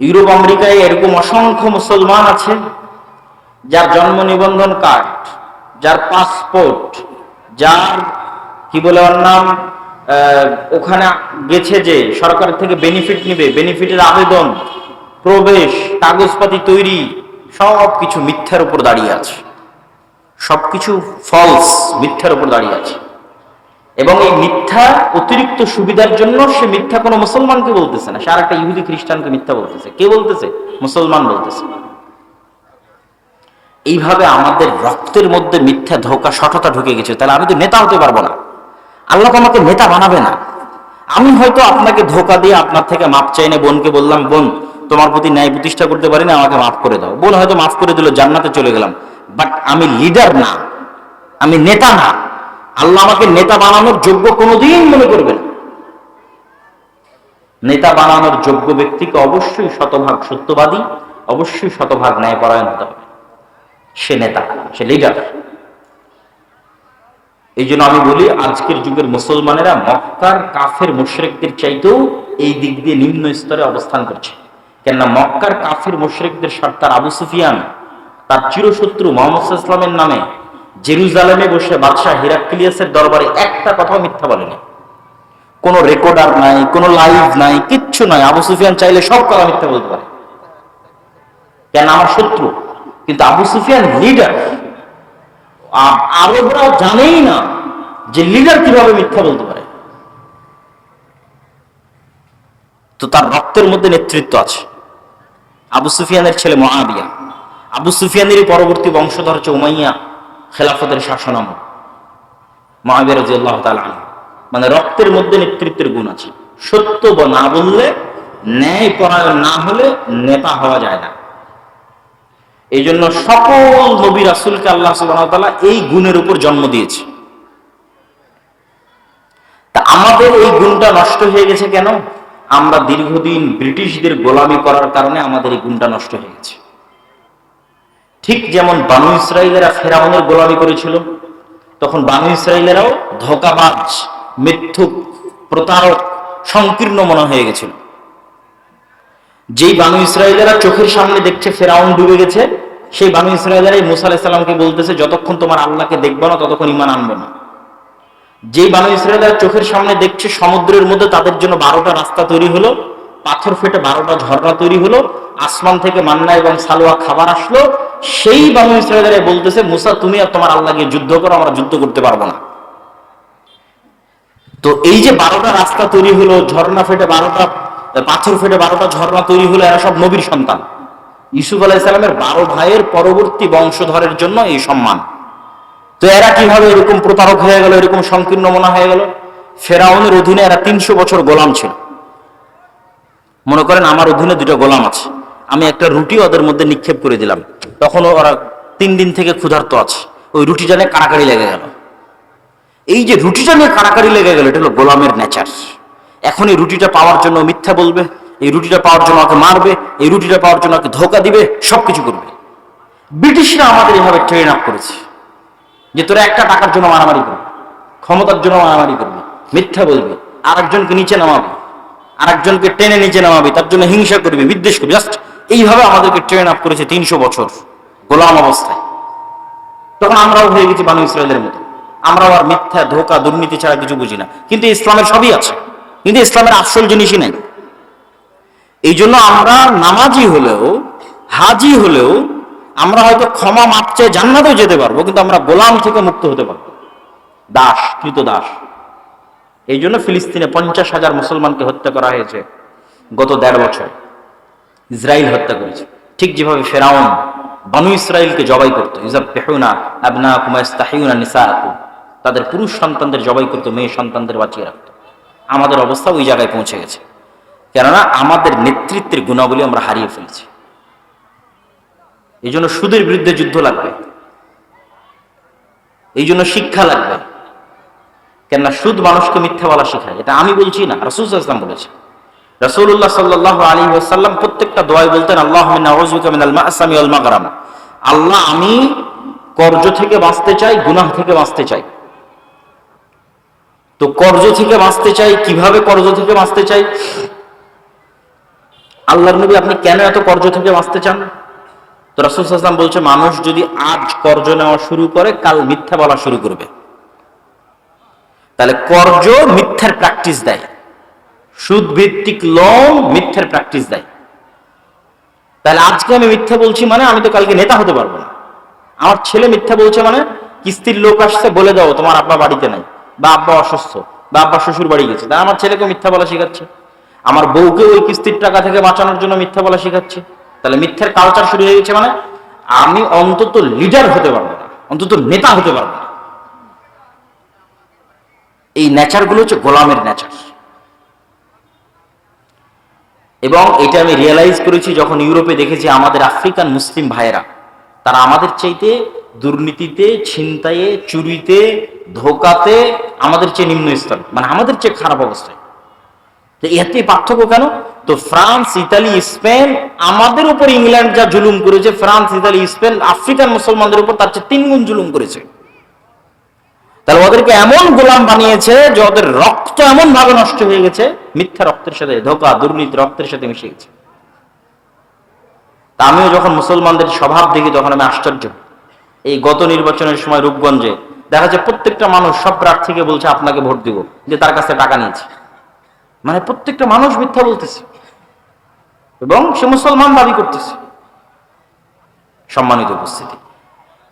Europe, আমেরিকায় এরকম অসংখ্য মুসলমান আছে, যার জন্ম নিবন্ধন কার্ড, যার পাসপোর্ট, যার, কি বলে ওর নাম ওখানে গেছে যে সরকার থেকে বেনিফিট নিবে বেনিফিটের আবেদন, প্রবেশ, কাগজপাতি তৈরি সব কিছু মিথ্যার উপর দাঁড়িয়ে আছে। সবকিছু ফলস মিথ্যার উপর দাঁড়িয়ে আছে। এবং এই মিথ্যা অতিরিক্ত সুবিধার জন্য সে মিথ্যা কোনো মুসলমানকে বলতেছে না। সে আর একটা ইহুদি খ্রিস্টানকে মিথ্যা বলতেছে। কে বলতেছে? মুসলমান বলতেছে। এইভাবে আমাদের রক্তের মধ্যে মিথ্যা ধোকা সঠতা ঢুকে গেছে। তাহলে আমি তো নেতা হতে পারব না। আল্লাহ আমাকে নেতা বানাবে না। আমি হয়তো আপনাকে ধোকা দিয়ে আপনার থেকে মাপ চাই না। বোনকে বললাম, বোন, তোমার প্রতি ন্যায় প্রতিষ্ঠা করতে পারি না, আমাকে মাফ করে দাও। বোন হয়তো মাফ করে দিল, জান্নাতে চলে গেলাম। বাট আমি লিডার না। আমি নেতা না। আল্লাহ আমাকে নেতা বানানোর যোগ্য কোনোদিন মনে করবেন নেতা বানানোর যোগ্য ব্যক্তিকে অবশ্যই শতভাগ সত্যবাদী, অবশ্যই শতভাগ ন্যায়পরায়ণ হতে হবে। সে নেতা, সে লিডার এই জন্য আমি বলি, আজকের যুগের মুসলমানেরা মক্কার কাফের মুশরেকদের চাইতেও এই দিক দিয়ে নিম্ন স্তরে অবস্থান করছে। কেননা মক্কার কাফের মুশরেকদের সর্দার আবু সুফিয়ান, তার চিরশত্রু মোহাম্মদ ইসলামের নামে জেরুজালেমে বসে বাদশাহ হিরাক্লিয়াসের দরবারে একটা কথাও মিথ্যা বলেনি। কোনো রেকর্ডার নাই, কোনো লাইভ নাই, কিচ্ছু নাই। আবু সুফিয়ান চাইলে সব কথা মিথ্যা বলতে পারে। কেন? আমার শত্রু। কিন্তু আবু সুফিয়ান লিডার আরবরা জানেই না যে লিডার কীভাবে মিথ্যা বলতে পারে। তো তার রক্তের মধ্যে নেতৃত্ব আছে। আবু সুফিয়ানের ছেলে মহাবিয়া আবু সুফিয়ানেরই পরবর্তী বংশধর হচ্ছে উমাইয়া। খেলাফতের শাসনাম। মহাবিয়া রাজি আল্লাহ মানে রক্তের মধ্যে নেতৃত্বের গুণ আছে। সত্য না বললে ন্যায় পরায়ণ না হলে নেতা হওয়া যায় না। এই জন্য সকল নবী রাসুলকে আল্লাহ সুবাহ এই গুণের উপর জন্ম দিয়েছে। তা আমাদের এই গুণটা নষ্ট হয়ে গেছে কেন? আমরা দীর্ঘদিন ব্রিটিশদের গোলামি করার কারণে আমাদের এই গুণটা নষ্ট হয়ে গেছে। ঠিক যেমন বানু ইসরায়েলেরা ফেরাউনের গোলামি করেছিল, তখন বানু ইসরায়েলেরাও ধোকাবাজ, মিথ্যুক, প্রতারক, সংকীর্ণ মনে হয়ে গেছিল। যেই বানু ইসরায়েলেরা চোখের সামনে দেখছে ফেরাউন ডুবে গেছে, সেই বানু ইসরায়েলেরাই মুসা আলাহিসাল্লামকে বলতেছে, যতক্ষণ তোমার আল্লাহকে দেখব না, ততক্ষণ ইমান আনব না। যেই বানু ইসরায়েলেরা চোখের সামনে দেখছে সমুদ্রের মধ্যে তাদের জন্য বারোটা রাস্তা তৈরি হলো পাথর ফেটে বারোটা ঝর্ণা তৈরি হলো, আসমান থেকে মান্না এবং সালোয়া খাবার আসলো। সেই বানু ইসরায়েলেরা বলতেছে, মুসা, তুমি আর তোমার আল্লাহকে যুদ্ধ করো, আমরা যুদ্ধ করতে পারব না। তো এই যে বারোটা রাস্তা তৈরি হলো, ঝর্ণা ফেটে বারোটা, পাথর ফেটে বারোটা ঝর্ণা তৈরি হলো, এরা সব নবীর সন্তান। ইসুফ আলাইসালামের বারো ভাইয়ের পরবর্তী বংশধরের জন্য এই সম্মান। তো এরা কীভাবে এরকম প্রতারক হয়ে গেল, এরকম সংকীর্ণ মনা হয়ে গেল? ফেরাউনের অধীনে এরা তিনশো বছর গোলাম ছিল। মনে করেন আমার অধীনে দুটো গোলাম আছে। আমি একটা রুটি ওদের মধ্যে নিক্ষেপ করে দিলাম। তখন ওরা তিন দিন থেকে ক্ষুধার্ত আছে। ওই রুটিটা নিয়ে কাড়াকাড়ি লেগে গেল। এই যে রুটিটা নিয়ে কাড়াকাড়ি লেগে গেল, এটা হলো গোলামের নেচার এখন এই রুটিটা পাওয়ার জন্য মিথ্যা বলবে, এই রুটিটা পাওয়ার জন্য ওকে মারবে, এই রুটিটা পাওয়ার জন্য ওকে ধোকা দিবে সব কিছু করবে। ব্রিটিশরা আমাদের এভাবে ট্রেন আপ করেছে যে তোরা একটা টাকার জন্য মারামারি করবে, ক্ষমতার জন্য মারামারি করবে, মিথ্যা বলবি, আরেকজনকে নিচে নামাবি। আরেকজনকে টেনে নিচে নামাবি, তার জন্য হিংসা করবি, বিদ্বেষ করবি। জাস্ট এইভাবে আমাদেরকে ট্রেন আপ করেছে তিনশো বছর গোলাম অবস্থায়। তখন আমরাও হয়ে গেছি বানু ইসরায়েলের মতো। আমরাও আর মিথ্যা, ধোকা, দুর্নীতি ছাড়া কিছু বুঝি না। কিন্তু ইসলামের সবই আছে। কিন্তু ইসলামের আসল জিনিসই নেই। এই জন্য আমরা নামাজি হলেও, হাজি হলেও, আমরা হয়তো ক্ষমা মাপ চেয়ে জান্নাতেও যেতে পারব, কিন্তু আমরা গোলাম থেকে মুক্ত হতে পারব। দাস, কৃত দাস। এই জন্য ফিলিস্তিনে পঞ্চাশ হাজার মুসলমানকে হত্যা করা হয়েছে গত দেড় বছর। ইসরায়েল হত্যা করেছে। ঠিক যেভাবে ফেরাউন বানু ইসরায়েলকে জবাই করতো তাদের পুরুষ সন্তানদের জবাই করতো, মেয়ে সন্তানদের বাঁচিয়ে রাখত। আমাদের অবস্থা ওই জায়গায় পৌঁছে গেছে। কেননা আমাদের নেতৃত্বের গুণাবলী আমরা হারিয়ে ফেলেছি। এই জন্য সুদের বিরুদ্ধে যুদ্ধ লাগবে। এই জন্য শিক্ষা লাগবে। কেননা সুদ মানুষকে মিথ্যা বলা শেখায়। এটা আমি বলছি না, রসুল ইসলাম বলেছে। রসুল্লাহ সাল্লাহ আলী ওসাল্লাম প্রত্যেকটা দোয়াই বলতেন আল্লাহ মাগরাম। আল্লাহ, আমি কর্জ থেকে বাঁচতে চাই, গুনাহ থেকে বাঁচতে চাই। তো কর্জ থেকে বাঁচতে চাই, কীভাবে কর্জ থেকে বাঁচতে চাই? আল্লাহর নবী আপনি কেন এত কর্জ থেকে বাঁচতে চান? তো রাসুল সাল্লাম বলছে, মানুষ যদি আজ কর্জ নেওয়া শুরু করে, কাল মিথ্যা বলা শুরু করবে। তাহলে কর্জ মিথ্যার প্র্যাকটিস দেয়। সুদ ভিত্তিক লোন মিথ্যার প্র্যাকটিস দেয়। তাহলে আজকে আমি মিথ্যা বলছি মানে আমি তো কালকে নেতা হতে পারব না। আমার ছেলে মিথ্যা বলছে মানে কিস্তির লোক আসছে বলে দাও, তোমার আব্বা বাড়িতে নাই, বা আব্বা অসুস্থ, বা আব্বা শ্বশুর বাড়ি গেছে। তাহলে আমার ছেলেকে মিথ্যা বলা শেখাচ্ছে। আমার বউকে ওই কিস্তির টাকা থেকে বাঁচানোর জন্য মিথ্যা বলা শেখাচ্ছে। তাহলে মিথ্যার কালচার শুরু হয়ে গেছে মানে আমি অন্তত লিডার হতে পারব না, অন্তত নেতা হতে পারব না। এই নেচারগুলো হচ্ছে গোলামের নেচার এবং এটা আমি রিয়েলাইজ করেছি যখন ইউরোপে দেখেছি আমাদের আফ্রিকান মুসলিম ভাইয়েরা, তারা আমাদের চাইতে দুর্নীতিতে, ছিনতাইয়ে, চুরিতে, ধোকাতে আমাদের চেয়ে নিম্ন স্তর মানে আমাদের চেয়ে খারাপ অবস্থায়। তো এতে পার্থক্য কেন? তো ফ্রান্স, ইতালি, স্পেন আমাদের উপর ইংল্যান্ড যা জুলুম করেছে, ফ্রান্স, ইতালি, স্পেন, আফ্রিকান মুসলমানদের উপর তার চেয়ে তিন গুণ জুলুম করেছে। তাহলে ওদেরকে এমন গোলাম বানিয়েছে যে ওদের রক্ত এমন ভাবে নষ্ট হয়ে গেছে, মিথ্যা রক্তের সাথে, ধোকা, দুর্নীতি রক্তের সাথে মিশে গেছে। তা আমিও যখন মুসলমানদের স্বভাব দেখি, তখন আমি আশ্চর্য। এই গত নির্বাচনের সময় রূপগঞ্জে দেখা যায় প্রত্যেকটা মানুষ সব প্রার্থীকে বলছে, আপনাকে ভোট দিব। যে তার কাছে টাকা নিয়েছে। মানে প্রত্যেকটা মানুষ মিথ্যা বলতেছে। এবং সে মুসলমান দাবি করতেছে। সম্মানিত উপস্থিতি।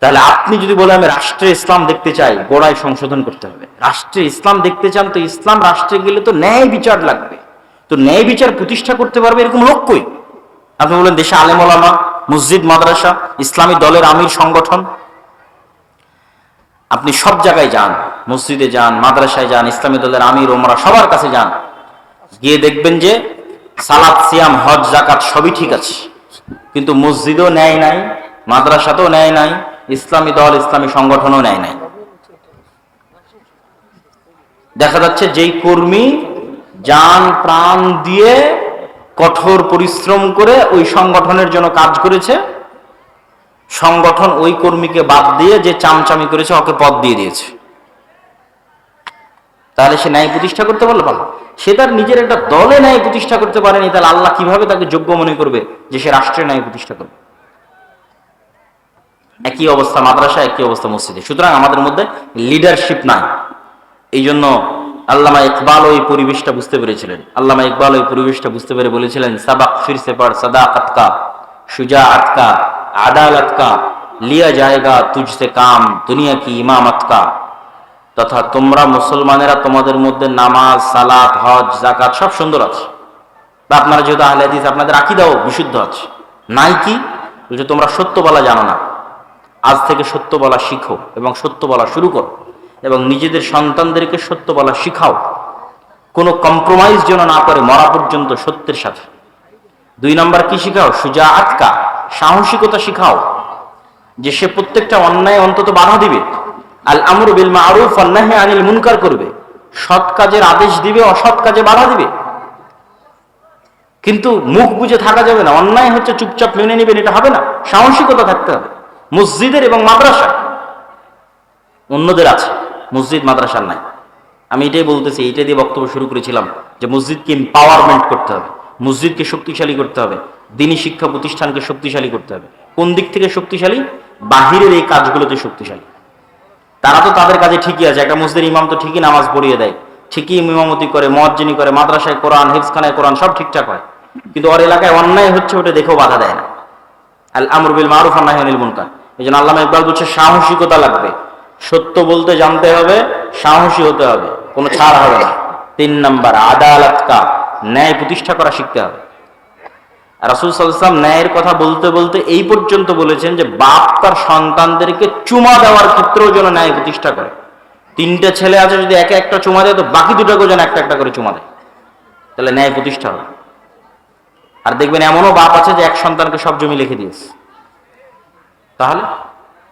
তাহলে আপনি যদি বলে আমি রাষ্ট্রে ইসলাম দেখতে চাই গোড়ায় সংশোধন করতে হবে। রাষ্ট্রে ইসলাম দেখতে চান তো ইসলাম রাষ্ট্রে গেলে তো ন্যায় বিচার লাগবে। তো ন্যায় বিচার প্রতিষ্ঠা করতে পারবে এরকম লোক কই? আপনি বলেন, দেশে আলেম মসজিদ, মাদ্রাসা, ইসলামী দলের আমির সংগঠন আপনি সব জায়গায় যান, মসজিদে যান, মাদ্রাসায় যান, ইসলামী দলের আমির ওমরা সবার কাছে যান। গিয়ে দেখবেন যে সালাদ সিয়াম, হজ জাকাত সবই ঠিক আছে। কিন্তু মসজিদও ন্যায় নাই, মাদ্রাসাতেও ন্যায় নাই ইসলামী দল, ইসলামী সংগঠনও ন্যায় নাই। দেখা যাচ্ছে যেই কর্মী যান, প্রাণ দিয়ে কঠোর পরিশ্রম করে ওই সংগঠনের জন্য কাজ করেছে, সংগঠন ওই কর্মীকে বাদ দিয়ে যে চামচামি করেছে, ওকে পদ দিয়ে দিয়েছে। তাহলে সে ন্যায় প্রতিষ্ঠা করতে পারল ভালো। সে তার নিজের একটা দলে ন্যায় প্রতিষ্ঠা করতে পারেনি, তাহলে আল্লাহ কীভাবে তাকে যোগ্য মনে করবে যে সে রাষ্ট্রের ন্যায় প্রতিষ্ঠা করবে? একই অবস্থা মাদ্রাসা, একই অবস্থা মসজিদে। সুতরাং আমাদের মধ্যে লিডারশিপ নাই। এই জন্য আল্লামা ইকবাল ওই পরিবেশটা বুঝতে পেরেছিলেন। আল্লামা ইকবাল ওই পরিবেশটা বুঝতে পেরে বলেছিলেন, সাবাক ফিরসে পর সদা আতকা সুজা আতকা আদালত কা লিয়া জায়গা তুঝসে কাম, দুনিয়া কি ইমাম কা তথা তোমরা মুসলমানেরা তোমাদের মধ্যে নামাজ, সালাত, হজ জাকাত সব সুন্দর আছে। বা আপনারা যেহেতু আহলে হাদিস, আপনাদের আকিদাও বিশুদ্ধ আছে। নাই কি? বলছে, তোমরা সত্য বলা জানো না। আজ থেকে সত্য বলা শিখো এবং সত্য বলা শুরু করো এবং নিজেদের সন্তানদেরকে সত্য বলা শিখাও। কোনো কম্প্রোমাইজ যেন না করে মরা পর্যন্ত সত্যের সাথে। দুই নম্বর কি শিখাও? সুজা আটকা সাহসিকতা শিখাও, যে সে প্রত্যেকটা অন্যায় অন্তত বাধা দিবে। আল আমর বিল মারুফ অন্যায় আনিল মুনকার করবে। সৎ কাজের আদেশ দিবে, অসৎ কাজে বাধা দিবে। কিন্তু মুখ বুঝে থাকা যাবে না। অন্যায় হচ্ছে চুপচাপ মেনে নেবেন, এটা হবে না। সাহসিকতা থাকতে হবে। মসজিদের এবং মাদ্রাসা। অন্যদের আছে, মসজিদ, মাদ্রাসার নাই। আমি এটাই বলতেছি, এইটা দিয়ে বক্তব্য শুরু করেছিলাম যে মসজিদকে এম্পাওয়ারমেন্ট করতে হবে, মসজিদকে শক্তিশালী করতে হবে, দিনী শিক্ষা প্রতিষ্ঠানকে শক্তিশালী করতে হবে। কোন দিক থেকে শক্তিশালী? বাহিরের এই কাজগুলোতে শক্তিশালী। তারা তো তাদের কাজে ঠিকই আছে, একটা মসজিদের ইমাম তো ঠিকই নামাজ পড়িয়ে দেয়, ঠিকই ইমামতি করে মজ্জিনী করে, মাদ্রাসায় কোরআন হিফসখানায় কোরআন, সব ঠিকঠাক হয়। কিন্তু ওর এলাকায় অন্যায় হচ্ছে, ওটা দেখেও বাধা দেয় না। আল আমর বিল মারুফ আন্নাহি মুনকার। এই জন্য আল্লাহ ইকবাল বলছে, সাহসিকতা লাগবে। সত্য বলতে জানতে হবে, সাহসী হতে হবে, কোনো ছাড় হবে না। তিন নাম্বার, আদালত কা, ন্যায় প্রতিষ্ঠা করা শিখতে হবে। রাসুল সাল্লাম ন্যায়ের কথা বলতে বলতে এই পর্যন্ত বলেছেন যে, বাপ তার সন্তানদেরকে চুমা দেওয়ার ক্ষেত্রেও যেন ন্যায় প্রতিষ্ঠা করে। তিনটে ছেলে আছে, যদি একে একটা চুমা দেয়, তো বাকি দুটাকেও যেন একটা একটা করে চুমা দেয়। তাহলে ন্যায় প্রতিষ্ঠা হবে। আর দেখবেন এমনও বাপ আছে যে, এক সন্তানকে সব জমি লিখে দিয়েছে। তাহলে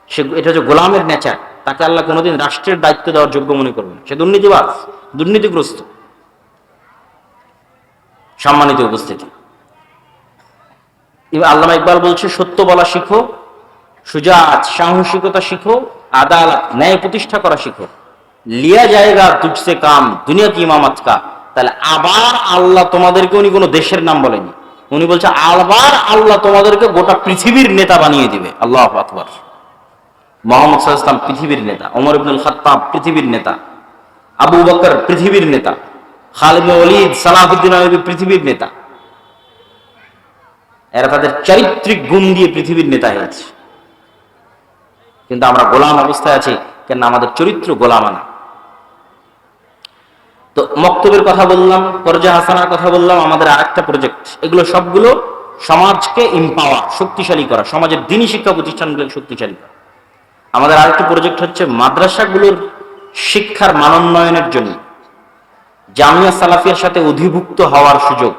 সে এটা হচ্ছে গোলামের নেচার। তাকে আল্লাহ কোনোদিন রাষ্ট্রের দায়িত্ব দেওয়ার যোগ্য মনে করবেন সে দুর্নীতিবাজ, দুর্নীতিগ্রস্ত। সম্মানিত উপস্থিতি। আল্লামা ইকবাল বলছে, সত্য বলা শিখো, সুজাত, সাহসিকতা শিখো, আদালত, ন্যায় প্রতিষ্ঠা করা শিখো। লিয়া জায়গা তুজসে কাম, দুনিয়া কি ইমামাত তাহলে আবার আল্লাহ তোমাদেরকে উনি কোনো দেশের নাম বলেনি। উনি বলছে আবার আল্লাহ তোমাদেরকে গোটা পৃথিবীর নেতা বানিয়ে দিবে। আল্লাহ আকবর। মোহাম্মদ সাল্লাহ পৃথিবীর নেতা, ওমর ইবনুল খাত্তাব পৃথিবীর নেতা, আবু বকর পৃথিবীর নেতা, খালিদ ওলিদ সালাহুদ্দিন আয়ুবী পৃথিবীর নেতা। এরা তাদের চারিত্রিক গুণ দিয়ে পৃথিবীর নেতা হয়েছে কিন্তু আমরা গোলাম অবস্থায় আছি কেন আমাদের চরিত্র গোলামানা তো মক্তবের কথা বললাম পর্যা হাসানার কথা বললাম, আমাদের আরেকটা প্রজেক্ট এগুলো সবগুলো সমাজকে ইম্পাওয়ার শক্তিশালী করা, সমাজের দিনই শিক্ষা প্রতিষ্ঠানগুলোকে শক্তিশালী করা। আমাদের আরেকটি প্রজেক্ট হচ্ছে মাদ্রাসাগুলোর শিক্ষার মানোন্নয়নের জন্য। জামিয়া সালাফিয়ার সাথে অধিভুক্ত হওয়ার সুযোগ।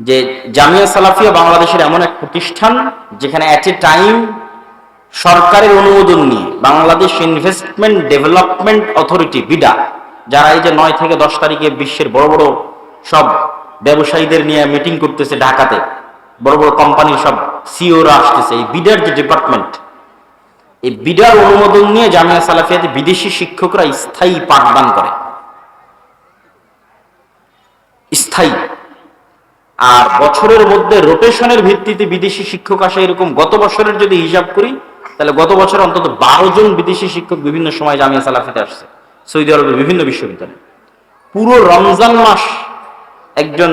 যে জামিয়া সালাফিয়া বাংলাদেশের এমন এক প্রতিষ্ঠান, যেখানে অ্যাট এ টাইম সরকারের অনুমোদন নিয়ে Bangladesh investment development authority BIDA, যারা এই যে নয় থেকে দশ তারিখে বিশ্বের বড় বড় সব ব্যবসায়ীদের নিয়ে মিটিং করতেছে ঢাকাতে, বড় বড় কোম্পানির সব সিওরা আসতেছে, এই বিডার যে ডিপার্টমেন্ট এই বিডার অনুমোদন নিয়ে জামিয়া সালাফিয়াতে বিদেশি শিক্ষকরা স্থায়ী পাঠদান করে। স্থায়ী। আর বছরের মধ্যে রোটেশনের ভিত্তিতে বিদেশি শিক্ষক আসে এরকম, গত বছরের যদি হিসাব করি তাহলে গত বছর অন্তত বারো জন বিদেশি শিক্ষক বিভিন্ন সময় জামিয়া সালাফিতে আসছে। সৌদি আরবের বিভিন্ন বিশ্ববিদ্যালয়ে। পুরো রমজান মাস একজন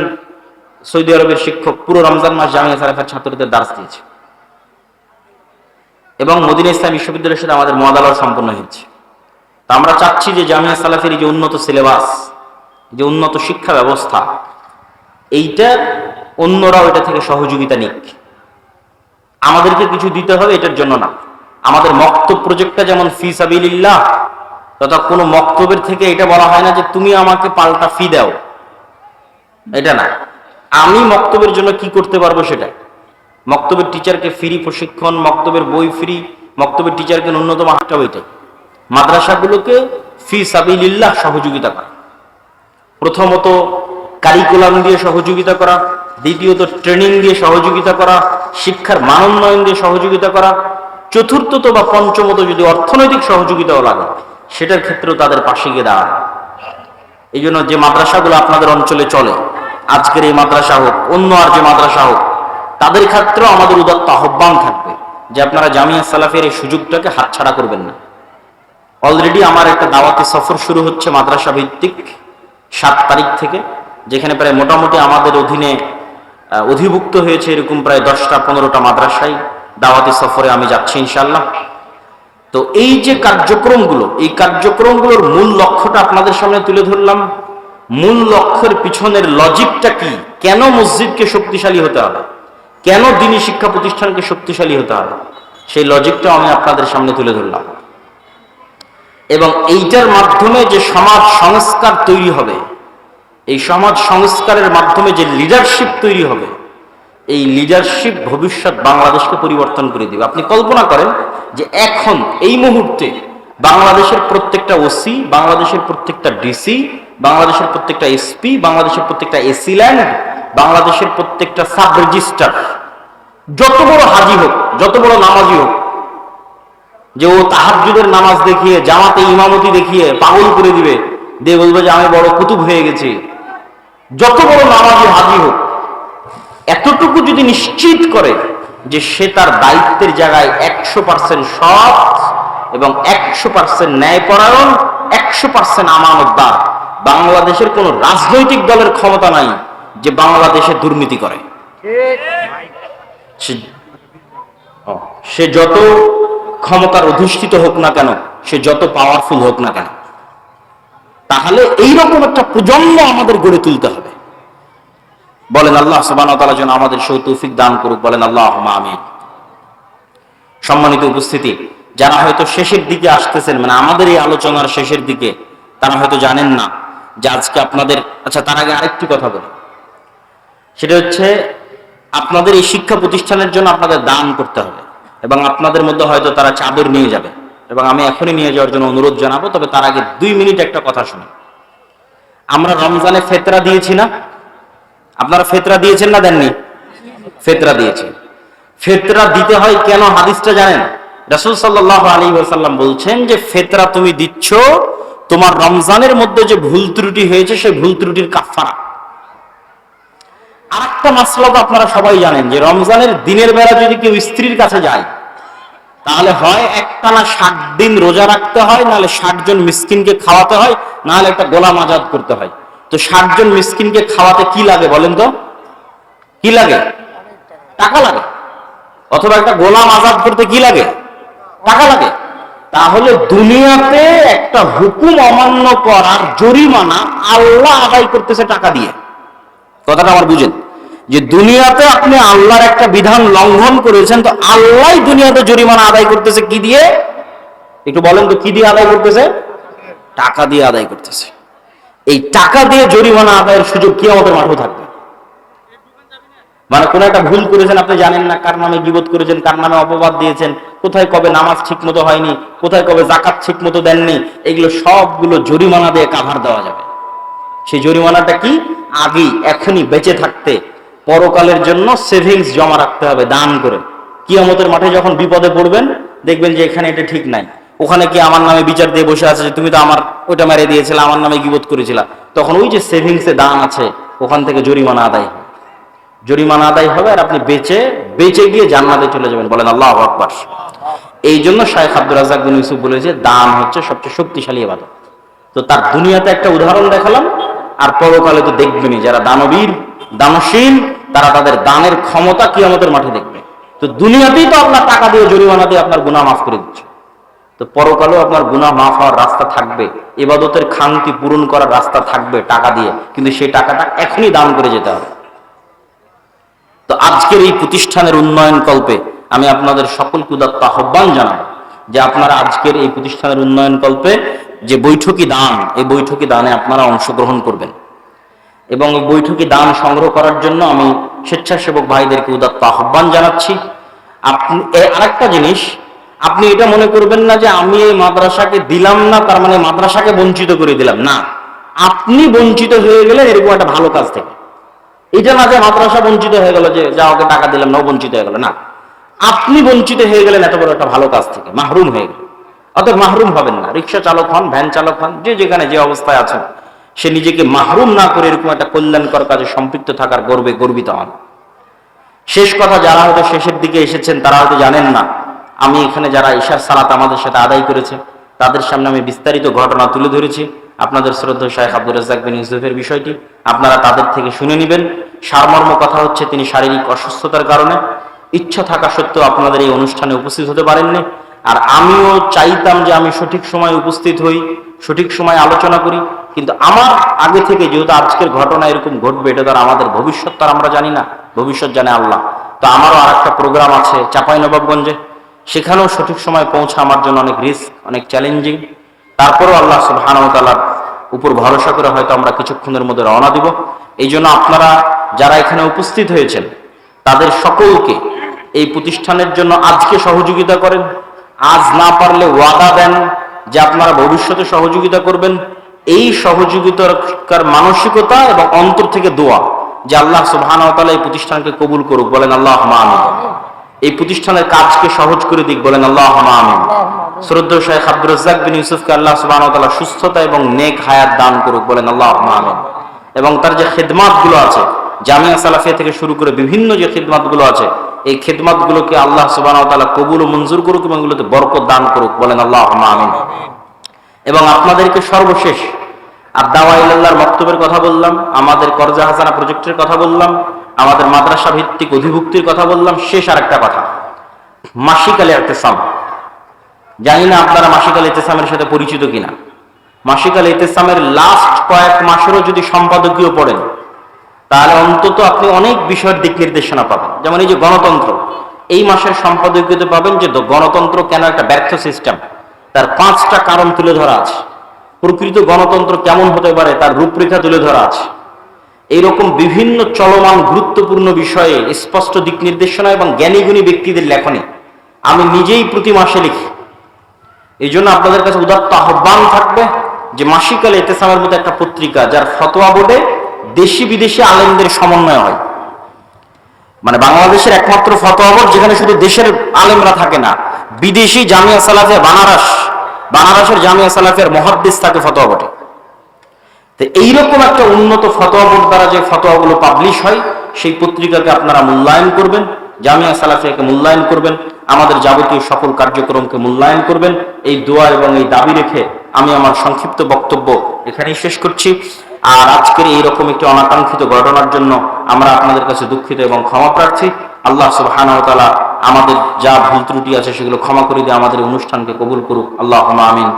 সৌদি আরবের শিক্ষক পুরো রমজান মাস জামিয়া সালাফের ছাত্রদের দাস দিয়েছে। এবং মদিনা ইসলাম বিশ্ববিদ্যালয়ের সাথে আমাদের মদালয় সম্পন্ন হয়েছে। তা আমরা চাচ্ছি যে জামিয়া সালাফের যে উন্নত সিলেবাস যে উন্নত শিক্ষা ব্যবস্থা, এইটা অন্যরাও এটা থেকে সহযোগিতা নিক। আমাদেরকে কিছু দিতে হবে এটার জন্য না। আমাদের মক্তব প্রজেক্টটা যেমন ফি সাবিল্লাহ তথা কোনো মক্তবের থেকে এটা বলা হয় না যে তুমি আমাকে পাল্টা ফি দাও। এটা না। আমি মক্তবের জন্য কি করতে পারব সেটা? মক্তবের টিচারকে ফ্রি প্রশিক্ষণ, মক্তবের বই ফ্রি মক্তবের টিচারকে ন্যূনতম হাঁটা বইতে মাদ্রাসাগুলোকে ফি সাবিল্লাহ সহযোগিতা করা। প্রথমত কারিকুলাম দিয়ে সহযোগিতা করা, দ্বিতীয়ত ট্রেনিং দিয়ে সহযোগিতা করা, শিক্ষার মানোন্নয়ন দিয়ে সহযোগিতা করা চতুর্থত বা পঞ্চমত যদি অর্থনৈতিক সহযোগিতাও লাগে, সেটার ক্ষেত্রেও তাদের পাশে গিয়ে দাঁড়ায় এই জন্য যে মাদ্রাসাগুলো আপনাদের অঞ্চলে চলে, আজকের এই মাদ্রাসা হোক, অন্য আর যে মাদ্রাসা হোক, তাদের ক্ষেত্রেও আমাদের উদাত্ত আহ্বান থাকবে যে আপনারা জামিয়া সালাফের এই সুযোগটাকে হাতছাড়া করবেন না। অলরেডি আমার একটা দাওয়াতি সফর শুরু হচ্ছে মাদ্রাসা ভিত্তিক সাত তারিখ থেকে, যেখানে প্রায় মোটামুটি আমাদের অধীনে অধিভুক্ত হয়েছে এরকম প্রায় দশটা পনেরোটা মাদ্রাসায় দাওয়াতি সফরে আমি যাচ্ছি ইনশাল্লাহ তো এই যে কার্যক্রমগুলো, এই কার্যক্রমগুলোর মূল লক্ষ্যটা আপনাদের সামনে তুলে ধরলাম। মূল লক্ষ্যের পিছনের লজিকটা কি? কেন মসজিদকে শক্তিশালী হতে হবে? কেন দিনী শিক্ষা প্রতিষ্ঠানকে শক্তিশালী হতে হবে? সেই লজিকটা আমি আপনাদের সামনে তুলে ধরলাম। এবং এইটার মাধ্যমে যে সমাজ সংস্কার তৈরি হবে, এই সমাজ সংস্কারের মাধ্যমে যে লিডারশিপ তৈরি হবে এই লিডারশিপ ভবিষ্যৎ বাংলাদেশকে পরিবর্তন করে দিবে। আপনি কল্পনা করেন যে এখন এই মুহূর্তে বাংলাদেশের প্রত্যেকটা ওসি বাংলাদেশের প্রত্যেকটা ডিসি বাংলাদেশের প্রত্যেকটা এসপি বাংলাদেশের প্রত্যেকটা এসি ল্যান্ড বাংলাদেশের প্রত্যেকটা সাব রেজিস্টার যত বড় হাজি হোক, যত বড় নামাজি হোক, যে ও তাহাজুদের নামাজ দেখিয়ে, জামাতে ইমামতি দেখিয়ে পাগল করে দিবে, দিয়ে বলবে যে আমি বড় কুতুব হয়ে গেছি। যত বড় নামাজি, হাজি হোক এতটুকু যদি নিশ্চিত করে যে সে তার দায়িত্বের জায়গায় একশো পার্সেন্ট সৎ এবং একশো পার্সেন্ট ন্যায়পরায়ণ, একশো পার্সেন্ট আমানতদার, বাংলাদেশের কোন রাজনৈতিক দলের ক্ষমতা নাই যে বাংলাদেশে দুর্নীতি করে। সে- সে যত ক্ষমতার অধিষ্ঠিত হোক না কেন, সে যত পাওয়ারফুল হোক না কেন, তাহলে এইরকম একটা প্রজন্ম আমাদের গড়ে তুলতে হবে। বলেন আল্লাহ সুবান যেন আমাদের সৌ তৌফিক দান করুক, বলেন আল্লাহ আমি সম্মানিত উপস্থিতি, যারা হয়তো শেষের দিকে আসতেছেন মানে আমাদের এই আলোচনার শেষের দিকে, তারা হয়তো জানেন না যে আজকে আপনাদের আচ্ছা তার আগে আরেকটি কথা বলি। সেটা হচ্ছে, আপনাদের এই শিক্ষা প্রতিষ্ঠানের জন্য আপনাদের দান করতে হবে, এবং আপনাদের মধ্যে হয়তো তারা চাদর নিয়ে যাবে, এবং আমি এখনই নিয়ে যাওয়ার জন্য অনুরোধ জানাব, তবে তার আগে দুই মিনিট একটা কথা শুনে আমরা রমজানে ফেতরা দিয়েছি না? আপনারা ফেতরা দিয়েছেন না দেননি? ফেতরা দিয়েছেন ফেতরা দিতে হয় কেন? হাদিসটা জানেন? রাসূল সাল্লাল্লাহু আলাইহি ওয়াসাল্লাম বলছেন যে, ফেতরা তুমি দিচ্ছ, তোমার রমজানের মধ্যে যে ভুল ত্রুটি হয়েছে, সেই ভুল ত্রুটির কাফারা আর একটা মাসলা তো আপনারা সবাই জানেন যে, রমজানের দিনের বেলা যদি কেউ স্ত্রীর কাছে যায়, তাহলে হয় একটানা ষাট দিন রোজা রাখতে হয়, নাহলে ষাট জন মিসকিনকে খাওয়াতে হয়, নাহলে একটা গোলাম আজাদ করতে হয়। তো ষাট জন মিসকিনকে খাওয়াতে কি লাগে বলেন তো? কি লাগে? টাকা লাগে। অথবা একটা গোলাম আজাদ করতে কি লাগে? টাকা লাগে। তাহলে দুনিয়াতে একটা হুকুম অমান্য করার জরিমানা আল্লাহ আদায় করতেছে টাকা দিয়ে। কথাটা আমার বুঝেন। যে দুনিয়াতে আপনি আল্লাহর একটা বিধান লঙ্ঘন করেছেন, তো আল্লাহ দুনিয়াতে জরিমানা আদায় করতেছে কি দিয়ে? একটু বলেন তো, কি দিয়ে আদায় করতেছে? টাকা দিয়ে আদায় করতেছে। এই টাকা দিয়ে জরিমানা আদায়ের সুযোগ কি আমাদের মাঠে থাকবে? মানে কোন একটা ভুল করেছেন, আপনি জানেন না কার নামে গিবত করেছেন, কার নামে অপবাদ দিয়েছেন, কোথায় কবে নামাজ ঠিক মতো হয়নি, কোথায় কবে জাকাত ঠিক মতো দেননি, এগুলো সবগুলো জরিমানা দিয়ে কাভার দেওয়া যাবে। সেই জরিমানাটা কি? আগেই, এখনই বেঁচে থাকতে, পরকালের জন্য সেভিংস জমা রাখতে হবে, দান করে। কিয়ামতের মাঠে যখন বিপদে পড়বেন, দেখবেন যে এখানে এটা ঠিক নাই। ওখানে কি আমার নামে বিচার দিয়ে বসে আছে যে তুমি তো আমার, ওইটা মেরে দিয়েছিলে, আমার নামে গিবোধ করেছিলা। তখন ওই যে সেভিংসে দান আছে, ওখান থেকে জরিমানা আদায় জরিমানা আদায় হবে আর আপনি বেঁচে বেঁচে গিয়ে জান্নাতে চলে যাবেন, বলেন আল্লাহ আকবার। এই জন্য শাহেখ আব্দুল রাজাক বিন ইউসুফ বলেছে দান হচ্ছে সবচেয়ে শক্তিশালী এবাদত তো তার দুনিয়াতে একটা উদাহরণ দেখালাম, আর পরকালে তো দেখবেনই, যারা দানবীর, দানশীল, তারা তাদের দানের ক্ষমতা কিয়ামতের মাঠে দেখবে। তো দুনিয়াতেই তো আপনার টাকা দিয়ে জরিমানা দিয়ে আপনার গুনাহ মাফ করে দিচ্ছে। তো পরকালেও আপনার গুনাহ মাফ হওয়ার রাস্তা থাকবে এবাদতের খান্তি পূরণ করার রাস্তা থাকবে টাকা দিয়ে, কিন্তু সেই টাকাটা এখনই দান করে যেতে হবে। তো আজকের এই প্রতিষ্ঠানের উন্নয়ন কল্পে আমি আপনাদের সকলকে উদাত্ত আহ্বান জানাব যে আপনারা আজকের এই প্রতিষ্ঠানের উন্নয়ন কল্পে যে বৈঠকি দান, এই বৈঠকি দানে আপনারা অংশগ্রহণ করবেন। এবং এই বৈঠকি দান সংগ্রহ করার জন্য আমি স্বেচ্ছাসেবক ভাইদেরকে উদাত্ত আহ্বান জানাচ্ছি। আপনি আরেকটা জিনিস আপনি এটা মনে করবেন না যে আমি এই মাদ্রাসাকে দিলাম না, তার মানে মাদ্রাসাকে বঞ্চিত করে দিলাম। না, আপনি বঞ্চিত হয়ে গেলেন, এরকম একটা ভালো কাজ থেকে। এটা না যে মাদ্রাসা বঞ্চিত হয়ে গেল যে, যা ওকে টাকা দিলাম না ও বঞ্চিত হয়ে গেল। না, আপনি বঞ্চিত হয়ে গেলেন এত বড় একটা ভালো কাজ থেকে, মাহরুম হয়ে গেল অতএব মাহরুম হবেন না। রিক্সা চালক হন, ভ্যান চালক হন, যে যেখানে যে অবস্থায় আছেন, সে নিজেকে মাহরুম না করে এরকম একটা কল্যাণকর কাজে সম্পৃক্ত থাকার গর্বে গর্বিত হন। শেষ কথা, যারা হয়তো শেষের দিকে এসেছেন, তারা হয়তো জানেন না আমি এখানে যারা ঈশার সালাত আমাদের সাথে আদায় করেছে, তাদের সামনে আমি বিস্তারিত ঘটনা তুলে ধরেছি। আপনাদের শ্রদ্ধা শাহেখ আব্দুর রাজ্জাক বিন ইউসুফের বিষয়টি আপনারা তাদের থেকে শুনে নেবেন। সারমর্ম কথা হচ্ছে তিনি শারীরিক অসুস্থতার কারণে। ইচ্ছা থাকা সত্ত্বেও আপনাদের এই অনুষ্ঠানে উপস্থিত হতে পারেননি। আর আমিও চাইতাম যে আমি সঠিক সময় উপস্থিত হই, সঠিক সময় আলোচনা করি। কিন্তু আমার আগে থেকে যেহেতু আজকের ঘটনা এরকম ঘটবে, এটা তো আমাদের ভবিষ্যৎ তো আমরা জানি না। ভবিষ্যৎ জানে আল্লাহ। তো আমারও আর একটা প্রোগ্রাম আছে চাপাই নবাবগঞ্জে সেখানেও সঠিক সময় পৌঁছা আমার জন্য অনেক রিস্ক অনেক চ্যালেঞ্জিং তারপরেও আল্লাহ সুবহানাহু উপর ভরসা করে হয়তো আমরা কিছুক্ষণের মধ্যে রওনা দিব। এই জন্য আপনারা যারা এখানে উপস্থিত হয়েছেন, তাদের সকলকে এই প্রতিষ্ঠানের জন্য আজকে সহযোগিতা করেন। আজ না পারলে ওয়াদা দেন যে আপনারা ভবিষ্যতে সহযোগিতা করবেন। এই সহযোগিতার মানসিকতা এবং অন্তর থেকে দোয়া যে আল্লাহ সুবহান এই প্রতিষ্ঠানকে কবুল করুক। বলেন আল্লাহ আমিন। এই প্রতিষ্ঠানের কাজকে সহজ করে দিক বলেন আল্লাহ আমিন। শ্রদ্ধা শেখ আব্দুর রাজ্জাক বিন ইউসুফকে আল্লাহ সুবহান সুস্থতা এবং নেক হায়াত দান করুক বলেন আল্লাহ আমিন। এবং তার যে খেদমাতগুলো আছে জামিয়া সালাফিয়া থেকে শুরু করে বিভিন্ন যে খেদমাতগুলো আছে এই খেদমাত গুলোকে আল্লাহ সুবাহ কবুল ও মঞ্জুর করুক এবং এগুলোতে বরকত দান করুক বলেন আল্লাহ আমিন। এবং আপনাদেরকে সর্বশেষ আর দাওয়া ইল্লাহর বক্তব্যের কথা বললাম আমাদের করজা হাসানা প্রজেক্টের কথা বললাম আমাদের মাদ্রাসা ভিত্তিক অধিভুক্তির কথা বললাম, শেষ আর একটা কথা। মাসিক আলী ইতেসাম। জানি না আপনারা মাসিক আলী ইতেসামের সাথে পরিচিত কিনা। মাসিক আলী ইতেসামের লাস্ট কয়েক মাসেরও যদি সম্পাদকীয় পড়েন, তাহলে অন্তত আপনি অনেক বিষয়ের দিক নির্দেশনা পাবেন। যেমন এই যে গণতন্ত্র, এই মাসের সম্পাদকীয়তে পাবেন যে গণতন্ত্র কেন একটা ব্যর্থ সিস্টেম তার পাঁচটা কারণ তুলে ধরা আছে। প্রকৃত গণতন্ত্র কেমন হতে পারে তার রূপরেখা তুলে ধরা আছে। এইরকম বিভিন্ন চলমান গুরুত্বপূর্ণ বিষয়ে স্পষ্ট দিক নির্দেশনা এবং জ্ঞানীগুণী ব্যক্তিদের লেখনে আমি নিজেই প্রতি মাসে লিখি। এই জন্য আপনাদের কাছে উদাত্ত আহ্বান থাকবে যে মাসিকালে এতেসামের মতো একটা পত্রিকা যার ফতোয়া বোর্ডে দেশি বিদেশি আলেমদের সমন্বয় হয়। মানে বাংলাদেশের একমাত্র ফতোয়া বোর্ড যেখানে শুধু দেশের আলেমরা থাকে না, বিদেশি জামিয়া সালাফিয়া, বানারস, বানারসের জামিয়া সালাফের মহাদ্দিস থাকে ফতোয়া বোর্ডে। তো এইরকম একটা উন্নত ফতোয়া বোর্ড দ্বারা যে ফতোয়াগুলো পাবলিশ হয়, সেই পত্রিকাকে আপনারা মূল্যায়ন করবেন, জামিয়া সালাফিয়াকে মূল্যায়ন করবেন, আমাদের যাবতীয় সকল কার্যক্রমকে মূল্যায়ন করবেন। এই দোয়া এবং এই দাবি রেখে আমি আমার সংক্ষিপ্ত বক্তব্য এখানেই শেষ করছি। আর আজকের এইরকম একটি অনাকাঙ্ক্ষিত ঘটনার জন্য আমরা আপনাদের কাছে দুঃখিত এবং ক্ষমা প্রার্থী। আল্লাহ সুবহানাহু ওয়া আমাদের যা ভুল ত্রুটি আছে সেগুলো ক্ষমা করে দিয়ে আমাদের অনুষ্ঠানকে কবুল করুক। আল্লাহ আমিন।